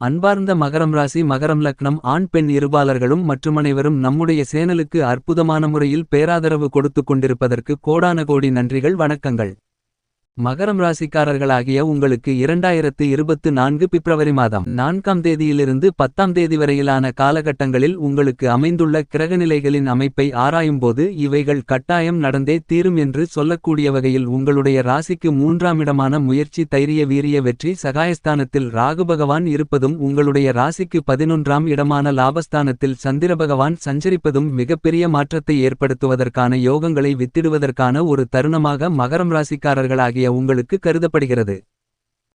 அன்பார்ந்த மகரம் ராசி மகரம் லக்னம் ஆண் பெண் இருபாலர்களும் மற்றுமனைவரும் நம்முடைய சேனலுக்கு அற்புதமான முறையில் பேராதரவு கொடுத்துக் கொண்டிருப்பதற்கு கோடான கோடி நன்றிகள் வணக்கங்கள். மகரம் ராசிக்காரர்களாகிய உங்களுக்கு இரண்டாயிரத்து இருபத்து நான்கு பிப்ரவரி மாதம் நான்காம் தேதியிலிருந்து பத்தாம் தேதி வரையிலான காலகட்டங்களில் உங்களுக்கு அமைந்துள்ள கிரகநிலைகளின் அமைப்பை ஆராயும்போது இவைகள் கட்டாயம் நடந்தே தீரும் என்று சொல்லக்கூடிய வகையில் உங்களுடைய ராசிக்கு மூன்றாம் இடமான முயற்சி தைரிய வீரிய வெற்றி சகாயஸ்தானத்தில் ராகு பகவான் இருப்பதும் உங்களுடைய ராசிக்கு பதினொன்றாம் இடமான லாபஸ்தானத்தில் சந்திர பகவான் சஞ்சரிப்பதும் மிகப்பெரிய மாற்றத்தை ஏற்படுத்துவதற்கான யோகங்களை வித்திடுவதற்கான ஒரு தருணமாக மகரம் ராசிக்காரர்களாகிய உங்களுக்கு கருதப்படுகிறது.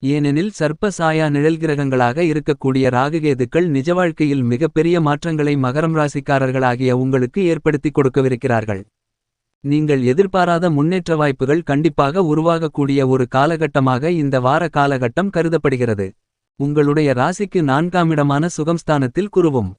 ஏனெனில் சர்ப்ப சாயா நிழல் கிரகங்களாக இருக்கக்கூடிய ராகுகேதுக்கள் நிஜ வாழ்க்கையில் மிகப்பெரிய மாற்றங்களை மகரம் ராசிக்காரர்களாகிய உங்களுக்கு ஏற்படுத்திக் கொடுக்கவிருக்கிறார்கள். நீங்கள் எதிர்பாராத முன்னேற்ற வாய்ப்புகள் கண்டிப்பாக உருவாகக்கூடிய ஒரு காலகட்டமாக இந்த வார காலகட்டம் கருதப்படுகிறது. உங்களுடைய ராசிக்கு நான்காம் இடமான சுகம்ஸ்தானத்தில் குருவும்.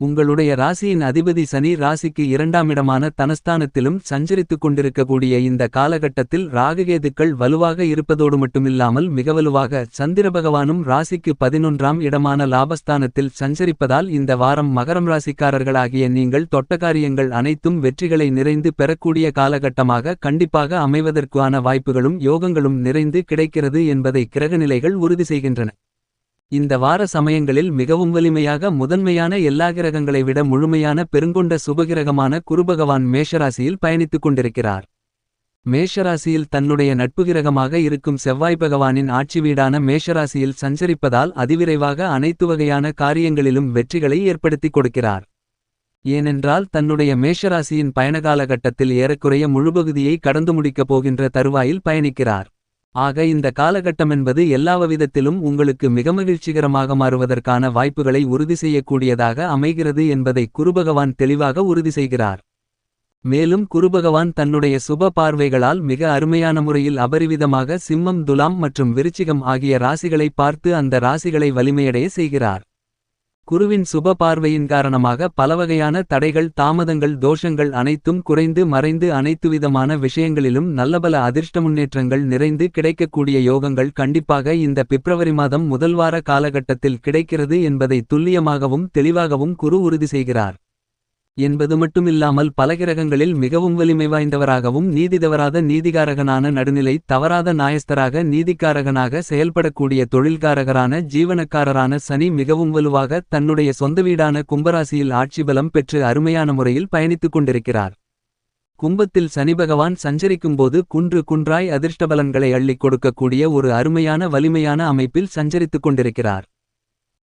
உங்களுடைய ராசியின் அதிபதி சனி ராசிக்கு இரண்டாம் இடமான தனஸ்தானத்திலும் சஞ்சரித்துக் கொண்டிருக்கக்கூடிய இந்த காலகட்டத்தில் ராககேதுக்கள் வலுவாக இருப்பதோடு மட்டுமில்லாமல் மிக வலுவாக சந்திரபகவானும் ராசிக்கு பதினொன்றாம் இடமான லாபஸ்தானத்தில் சஞ்சரிப்பதால் இந்த வாரம் மகரம் ராசிக்காரர்களாகிய நீங்கள் தொட்டகாரியங்கள் அனைத்தும் வெற்றிகளை நிறைந்து பெறக்கூடிய காலகட்டமாக கண்டிப்பாக அமைவதற்கான வாய்ப்புகளும் யோகங்களும் நிறைந்து கிடைக்கிறது என்பதை கிரகநிலைகள் உறுதி செய்கின்றன. இந்த வார சமயங்களில் மிகவும் வலிமையாக முதன்மையான எல்லா கிரகங்களை விட முழுமையான பெருங்கொண்ட சுபகிரகமான குருபகவான் மேஷராசியில் பயணித்துக் கொண்டிருக்கிறார். மேஷராசியில் தன்னுடைய நட்பு கிரகமாக இருக்கும் செவ்வாய் பகவானின் ஆட்சி வீடான மேஷராசியில் சஞ்சரிப்பதால் அதிவிரைவாக அனைத்து வகையான காரியங்களிலும் வெற்றிகளை ஏற்படுத்திக் கொடுக்கிறார். ஏனென்றால் தன்னுடைய மேஷராசியின் பயணகால கட்டத்தில் ஏறக்குறைய முழுபகுதியை கடந்து முடிக்கப் போகின்ற தருவாயில் பயணிக்கிறார். ஆக இந்த காலகட்டமென்பது எல்லாவிதத்திலும் உங்களுக்கு மிக மகிழ்ச்சிகரமாக மாறுவதற்கான வாய்ப்புகளை உறுதி செய்யக்கூடியதாக அமைகிறது என்பதை குருபகவான் தெளிவாக உறுதி செய்கிறார். மேலும் குருபகவான் தன்னுடைய சுப பார்வைகளால் மிக அருமையான முறையில் அபரிவிதமாக சிம்மம் துலாம் மற்றும் விருச்சிகம் ஆகிய ராசிகளை பார்த்து அந்த ராசிகளை வலிமையடைய செய்கிறார். குருவின் சுப பார்வையின் காரணமாக பலவகையான தடைகள் தாமதங்கள் தோஷங்கள் அனைத்தும் குறைந்து மறைந்து அனைத்துவிதமான விஷயங்களிலும் நல்லபல அதிர்ஷ்ட முன்னேற்றங்கள் நிறைந்து கிடைக்கக்கூடிய யோகங்கள் கண்டிப்பாக இந்த பிப்ரவரி மாதம் முதல்வார காலகட்டத்தில் கிடைக்கிறது என்பதை துல்லியமாகவும் தெளிவாகவும் குரு உறுதி செய்கிறார். என்பது மட்டுமில்லாமல் பல கிரகங்களில் மிகவும் வலிமை வாய்ந்தவராகவும் நீதிதவராத நீதிகாரகனான நடுநிலை தவறாத நாயஸ்தராக நீதிக்காரகனாக செயல்படக்கூடிய தொழில்காரகரான ஜீவனக்காரரான சனி மிகவும் வலுவாக தன்னுடைய சொந்த வீடான கும்பராசியில் ஆட்சி பலம் பெற்று அருமையான முறையில் பயணித்துக் கொண்டிருக்கிறார். கும்பத்தில் சனி பகவான் சஞ்சரிக்கும்போது குன்று குன்றாய் அதிர்ஷ்டபலன்களை அள்ளிக் கொடுக்கக்கூடிய ஒரு அருமையான வலிமையான அமைப்பில் சஞ்சரித்துக் கொண்டிருக்கிறார்.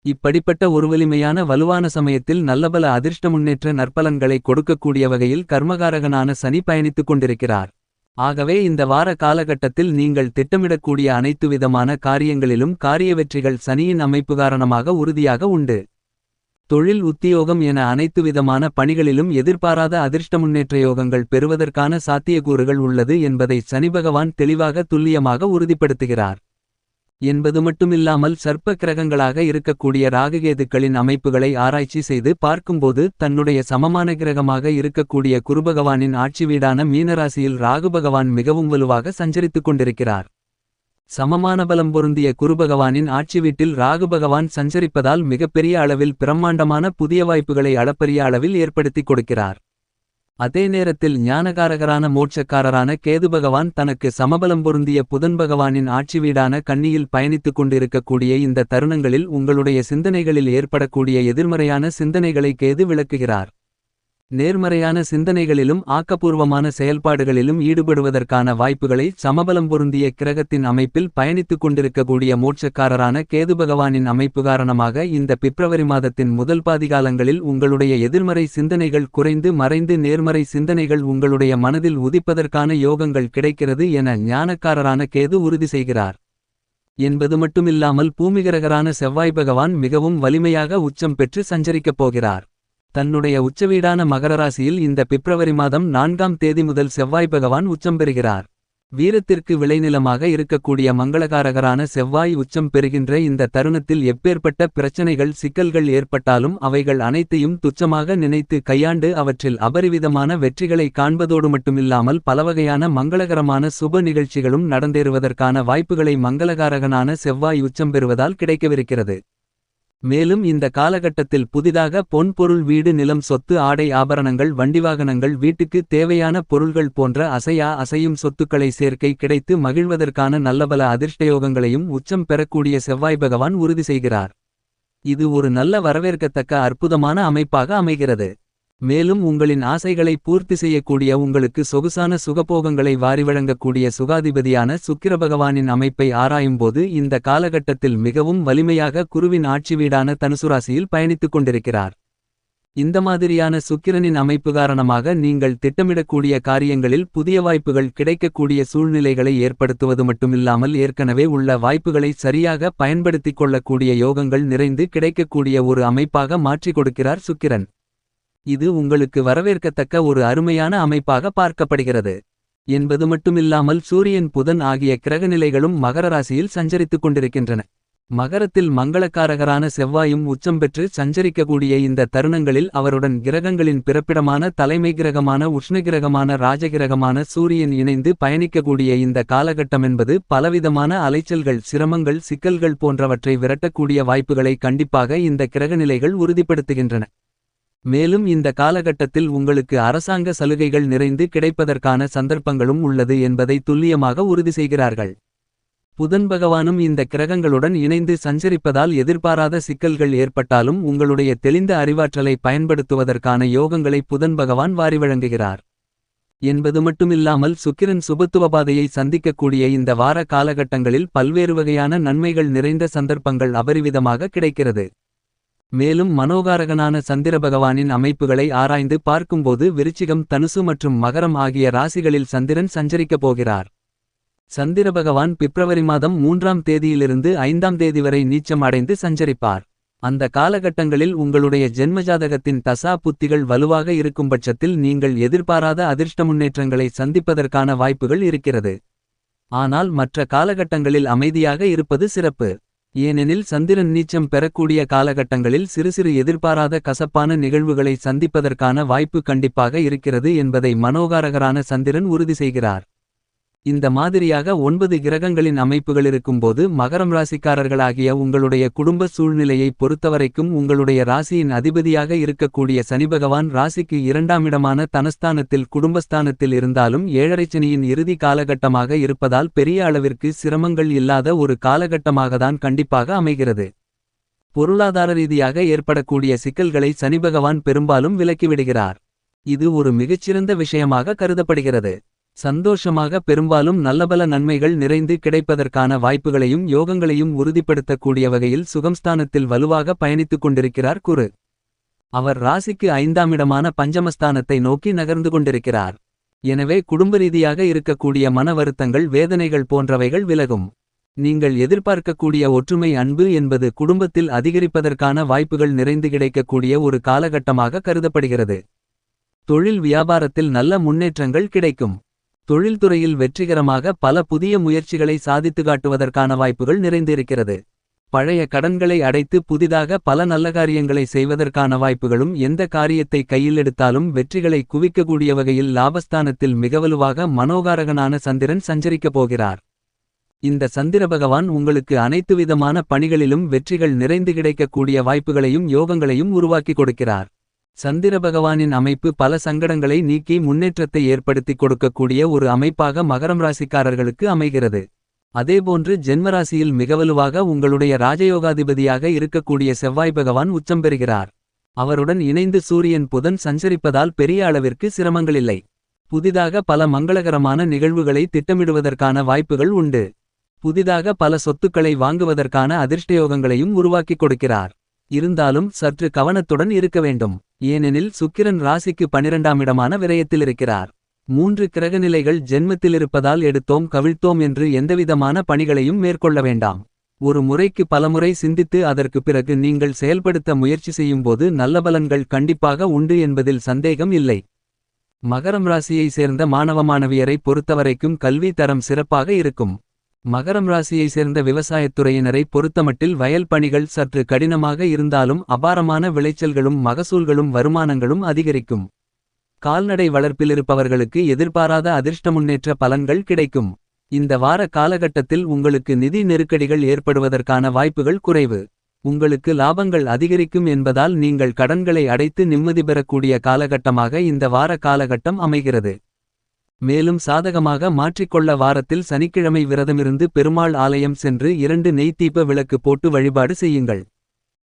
இப்படிப்பட்ட ஒரு வலிமையான வலுவான சமயத்தில் நல்லபல அதிர்ஷ்ட முன்னேற்ற நற்பலன்களை கொடுக்கக்கூடிய வகையில் கர்மகாரகனான சனி பயணித்துக் கொண்டிருக்கிறார். ஆகவே இந்த வார காலகட்டத்தில் நீங்கள் திட்டமிடக்கூடிய அனைத்து விதமான காரியங்களிலும் காரிய வெற்றிகள் சனியின் அமைப்பு காரணமாக உறுதியாக உண்டு. தொழில் உத்தியோகம் என அனைத்து விதமான பணிகளிலும் எதிர்பாராத அதிர்ஷ்ட முன்னேற்ற யோகங்கள் பெறுவதற்கான சாத்தியக்கூறுகள் உள்ளது என்பதை சனிபகவான் தெளிவாக துல்லியமாக உறுதிப்படுத்துகிறார். என்பது மட்டுமில்லாமல் சர்ப்ப கிரகங்களாக இருக்கக்கூடிய ராககேதுக்களின் அமைப்புகளை ஆராய்ச்சி செய்து பார்க்கும்போது தன்னுடைய சமமான கிரகமாக இருக்கக்கூடிய குருபகவானின் ஆட்சி வீடான மீனராசியில் ராகுபகவான் மிகவும் வலுவாக சஞ்சரித்துக் கொண்டிருக்கிறார். சமமான பலம் பொருந்திய குருபகவானின் ஆட்சி வீட்டில் ராகுபகவான் சஞ்சரிப்பதால் மிகப்பெரிய அளவில் பிரம்மாண்டமான புதிய வாய்ப்புகளை அளப்பரிய அளவில் ஏற்படுத்திக் கொடுக்கிறார். அதே நேரத்தில் ஞானகாரகரான மோட்சக்காரரான கேது பகவான் தனக்கு சமபலம் பொருந்திய புதன் பகவானின் ஆட்சி வீடான கண்ணியில் பயணித்துக் கொண்டிருக்கக்கூடிய இந்த தருணங்களில் உங்களுடைய சிந்தனைகளில் ஏற்படக்கூடிய எதிர்மறையான சிந்தனைகளை கேது விளக்குகிறார். நேர்மறையான சிந்தனைகளிலும் ஆக்கப்பூர்வமான செயல்பாடுகளிலும் ஈடுபடுவதற்கான வாய்ப்புகளை சமபலம் பொருந்திய கிரகத்தின் அமைப்பில் பயணித்துக் கொண்டிருக்கக்கூடிய மோட்சக்காரரான கேது பகவானின் அமைப்பு காரணமாக இந்த பிப்ரவரி மாதத்தின் முதல் பாதிகாலங்களில் உங்களுடைய எதிர்மறை சிந்தனைகள் குறைந்து மறைந்து நேர்மறை சிந்தனைகள் உங்களுடைய மனதில் உதிப்பதற்கான யோகங்கள் கிடைக்கிறது என ஞானக்காரரான கேது உறுதி செய்கிறார். என்பது மட்டுமில்லாமல் பூமிகரகரான செவ்வாய் பகவான் மிகவும் வலிமையாக உச்சம் பெற்று சஞ்சரிக்கப் போகிறார். தன்னுடைய உச்சவீடான மகரராசியில் இந்த பிப்ரவரி மாதம் நான்காம் தேதி முதல் செவ்வாய் பகவான் உச்சம் பெறுகிறார். வீரத்திற்கு விளைநிலமாக இருக்கக்கூடிய மங்களகாரகரான செவ்வாய் உச்சம் பெறுகின்ற இந்த தருணத்தில் எப்பேற்பட்ட பிரச்சனைகள் சிக்கல்கள் ஏற்பட்டாலும் அவைகள் அனைத்தையும் துச்சமாக நினைத்து கையாண்டு அவற்றில் அபரிவிதமான வெற்றிகளை காண்பதோடு மட்டுமில்லாமல் பலவகையான மங்களகரமான சுப நிகழ்ச்சிகளும் நடந்தேறுவதற்கான வாய்ப்புகளை மங்களகாரகனான செவ்வாய் உச்சம் பெறுவதால் கிடைக்கவிருக்கிறது. மேலும் இந்த காலகட்டத்தில் புதிதாக பொன் பொருள் வீடு நிலம் சொத்து ஆடை ஆபரணங்கள் வண்டிவாகனங்கள் வீட்டுக்கு தேவையான பொருள்கள் போன்ற அசையா அசையும் சொத்துக்களை சேர்க்கை கிடைத்து மகிழ்வதற்கான நல்லபல அதிர்ஷ்டயோகங்களையும் உச்சம் பெறக்கூடிய செவ்வாய் பகவான் உறுதி செய்கிறார். இது ஒரு நல்ல வரவேற்கத்தக்க அற்புதமான அமைப்பாக அமைகிறது. மேலும் உங்களின் ஆசைகளை பூர்த்தி செய்யக்கூடிய உங்களுக்கு சொகுசான சுகபோகங்களை வாரி வழங்கக்கூடிய சுகாதிபதியான சுக்கிர பகவானின் அமைப்பை ஆராயும்போது இந்த காலகட்டத்தில் மிகவும் வலிமையாக குருவின் ஆட்சி வீடான தனுசுராசியில் பயணித்துக் கொண்டிருக்கிறார். இந்த மாதிரியான சுக்கிரனின் அமைப்பு காரணமாக நீங்கள் திட்டமிடக்கூடிய காரியங்களில் புதிய வாய்ப்புகள் கிடைக்கக்கூடிய சூழ்நிலைகளை ஏற்படுத்துவது மட்டுமில்லாமல் ஏற்கனவே உள்ள வாய்ப்புகளை சரியாக பயன்படுத்திக் கொள்ளக்கூடிய யோகங்கள் நிறைந்து கிடைக்கக்கூடிய ஒரு அமைப்பாக மாற்றிக் கொடுக்கிறார் சுக்கிரன். இது உங்களுக்கு வரவேற்கத்தக்க ஒரு அருமையான அமைப்பாக பார்க்கப்படுகிறது. என்பது மட்டுமில்லாமல் சூரியன் புதன் ஆகிய கிரகநிலைகளும் மகர ராசியில் சஞ்சரித்துக் கொண்டிருக்கின்றன. மகரத்தில் மங்களக்காரகரான செவ்வாயும் உச்சம் பெற்று சஞ்சரிக்கக்கூடிய இந்த தருணங்களில் அவருடன் கிரகங்களின் பிறப்பிடமான தலைமை கிரகமான உஷ்ணகிரகமான ராஜகிரகமான சூரியன் இணைந்து பயணிக்கக்கூடிய இந்த காலகட்டம் என்பது பலவிதமான அலைச்சல்கள் சிரமங்கள் சிக்கல்கள் போன்றவற்றை விரட்டக்கூடிய வாய்ப்புகளை கண்டிப்பாக இந்த கிரகநிலைகள் உறுதிப்படுத்துகின்றன. மேலும் இந்த காலகட்டத்தில் உங்களுக்கு அரசாங்க சலுகைகள் நிறைந்து கிடைப்பதற்கான சந்தர்ப்பங்களும் உள்ளது என்பதை துல்லியமாக உறுதி செய்கிறார்கள். புதன் பகவானும் இந்த கிரகங்களுடன் இணைந்து சஞ்சரிப்பதால் எதிர்பாராத சிக்கல்கள் ஏற்பட்டாலும் உங்களுடைய தெளிந்த அறிவாற்றலை பயன்படுத்துவதற்கான யோகங்களை புதன் பகவான் வாரி வழங்குகிறார். என்பது மட்டுமில்லாமல் சுக்கிரன் சுபத்துவபாதையை சந்திக்கக்கூடிய இந்த வார காலகட்டங்களில் பல்வேறு வகையான நன்மைகள் நிறைந்த சந்தர்ப்பங்கள் அபரிவிதமாக கிடைக்கிறது. மேலும் மனோகாரகனான சந்திர பகவானின் அமைப்புகளை ஆராய்ந்து பார்க்கும்போது விருச்சிகம் தனுசு மற்றும் மகரம் ஆகிய ராசிகளில் சந்திரன் சஞ்சரிக்கப் போகிறார். சந்திர பகவான் பிப்ரவரி மாதம் மூன்றாம் தேதியிலிருந்து ஐந்தாம் தேதி வரை நீச்சம் அடைந்து சஞ்சரிப்பார். அந்த காலகட்டங்களில் உங்களுடைய ஜென்மஜாதகத்தின் தசா புத்திகள் வலுவாக இருக்கும் பட்சத்தில் நீங்கள் எதிர்பாராத அதிர்ஷ்ட முன்னேற்றங்களை சந்திப்பதற்கான வாய்ப்புகள் இருக்கிறது. ஆனால் மற்ற காலகட்டங்களில் அமைதியாக இருப்பது சிறப்பு. ஏனெனில் சந்திரன் நீச்சம் பெறக்கூடிய காலகட்டங்களில் சிறு சிறு எதிர்பாராத கசப்பான நிகழ்வுகளை சந்திப்பதற்கான வாய்ப்பு கண்டிப்பாக இருக்கிறது என்பதை மனோகாரகரான சந்திரன் உறுதி செய்கிறார். இந்த மாதிரியாக ஒன்பது கிரகங்களின் அமைப்புகள் இருக்கும்போது மகரம் ராசிக்காரர்களாகிய உங்களுடைய குடும்ப சூழ்நிலையை பொறுத்தவரைக்கும் உங்களுடைய ராசியின் அதிபதியாக இருக்கக்கூடிய சனிபகவான் ராசிக்கு இரண்டாம் இடமான தனஸ்தானத்தில் குடும்பஸ்தானத்தில் இருந்தாலும் ஏழரைச்சனியின் இறுதி காலகட்டமாக இருப்பதால் பெரிய அளவிற்கு சிரமங்கள் இல்லாத ஒரு காலகட்டமாகத்தான் கண்டிப்பாக அமைகிறது. பொருளாதார ரீதியாக ஏற்படக்கூடிய சிக்கல்களை சனிபகவான் பெரும்பாலும் விலக்கிவிடுகிறார். இது ஒரு மிகச்சிறந்த விஷயமாக கருதப்படுகிறது. சந்தோஷமாக பெரும்பாலும் நல்லபல நன்மைகள் நிறைந்து கிடைப்பதற்கான வாய்ப்புகளையும் யோகங்களையும் உறுதிப்படுத்தக்கூடிய வகையில் சுகம்ஸ்தானத்தில் வலுவாக பயணித்துக் கொண்டிருக்கிறார் குரு. அவர் ராசிக்கு ஐந்தாம் இடமான பஞ்சமஸ்தானத்தை நோக்கி நகர்ந்து கொண்டிருக்கிறார். எனவே குடும்ப ரீதியாக இருக்கக்கூடிய மன வருத்தங்கள் வேதனைகள் போன்றவைகள் விலகும். நீங்கள் எதிர்பார்க்கக்கூடிய ஒற்றுமை அன்பு என்பது குடும்பத்தில் அதிகரிப்பதற்கான வாய்ப்புகள் நிறைந்து கிடைக்கக்கூடிய ஒரு காலகட்டமாக கருதப்படுகிறது. தொழில் வியாபாரத்தில் நல்ல முன்னேற்றங்கள் கிடைக்கும். தொழில்துறையில் வெற்றிகரமாக பல புதிய முயற்சிகளை சாதித்து காட்டுவதற்கான வாய்ப்புகள் நிறைந்திருக்கிறது. பழைய கடன்களை அடைத்து புதிதாக பல நல்ல காரியங்களை செய்வதற்கான வாய்ப்புகளும் எந்த காரியத்தை கையில் எடுத்தாலும் வெற்றிகளை குவிக்கக்கூடிய வகையில் லாபஸ்தானத்தில் மிகவலுவாக மனோகாரகனான சந்திரன் சஞ்சரிக்கப் போகிறார். இந்த சந்திர பகவான் உங்களுக்கு அனைத்து விதமான பணிகளிலும் வெற்றிகள் நிறைந்து கிடைக்கக்கூடிய வாய்ப்புகளையும் யோகங்களையும் உருவாக்கி கொடுக்கிறார். சந்திர பகவானின் அமைப்பு பல சங்கடங்களை நீக்கி முன்னேற்றத்தை ஏற்படுத்திக் கொடுக்கக்கூடிய ஒரு அமைப்பாக மகரம் ராசிக்காரர்களுக்கு அமைகிறது. அதேபோன்று ஜென்மராசியில் மிகவலுவாக உங்களுடைய ராஜயோகாதிபதியாக இருக்கக்கூடிய செவ்வாய் பகவான் உச்சம் பெறுகிறார். அவருடன் இணைந்து சூரியன் புதன் சஞ்சரிப்பதால் பெரிய அளவிற்கு சிரமங்களில்லை. புதிதாக பல மங்களகரமான நிகழ்வுகளை திட்டமிடுவதற்கான வாய்ப்புகள் உண்டு. புதிதாக பல சொத்துக்களை வாங்குவதற்கான அதிர்ஷ்டயோகங்களையும் உருவாக்கிக் கொடுக்கிறார். இருந்தாலும் சற்று கவனத்துடன் இருக்க வேண்டும். ஏனெனில் சுக்கிரன் ராசிக்கு பனிரெண்டாம் இடமான விரயத்தில் இருக்கிறார் மூன்று கிரகநிலைகள் ஜென்மத்திலிருப்பதால் எடுத்தோம் கவிழ்த்தோம் என்று எந்தவிதமான பணிகளையும் மேற்கொள்ள வேண்டாம். ஒரு முறைக்கு பலமுறை சிந்தித்து அதற்கு பிறகு நீங்கள் செயல்படுத்த முயற்சி செய்யும்போது நல்ல பலன்கள் கண்டிப்பாக உண்டு என்பதில் சந்தேகம் இல்லை. மகரம் ராசியை சேர்ந்த மாணவ மாணவியரை பொறுத்தவரைக்கும் கல்வி தரம் சிறப்பாக இருக்கும். மகரம் ராசியை சேர்ந்த விவசாயத்துறையினரை பொறுத்தமட்டில் வயல் பணிகள் சற்று கடினமாக இருந்தாலும் அபாரமான விளைச்சல்களும் மகசூல்களும் வருமானங்களும் அதிகரிக்கும். கால்நடை வளர்ப்பிலிருப்பவர்களுக்கு எதிர்பாராத அதிர்ஷ்ட முன்னேற்ற பலன்கள் கிடைக்கும். இந்த வார காலகட்டத்தில் உங்களுக்கு நிதி நெருக்கடிகள் ஏற்படுவதற்கான வாய்ப்புகள் குறைவு. உங்களுக்கு லாபங்கள் அதிகரிக்கும் என்பதால் நீங்கள் கடன்களை அடைத்து நிம்மதி பெறக்கூடிய காலகட்டமாக இந்த வார காலகட்டம் அமைகிறது. மேலும் சாதகமாக மாற்றிக்கொள்ள வாரத்தில் சனிக்கிழமை விரதமிருந்து பெருமாள் ஆலயம் சென்று இரண்டு நெய் விளக்கு போட்டு வழிபாடு செய்யுங்கள்.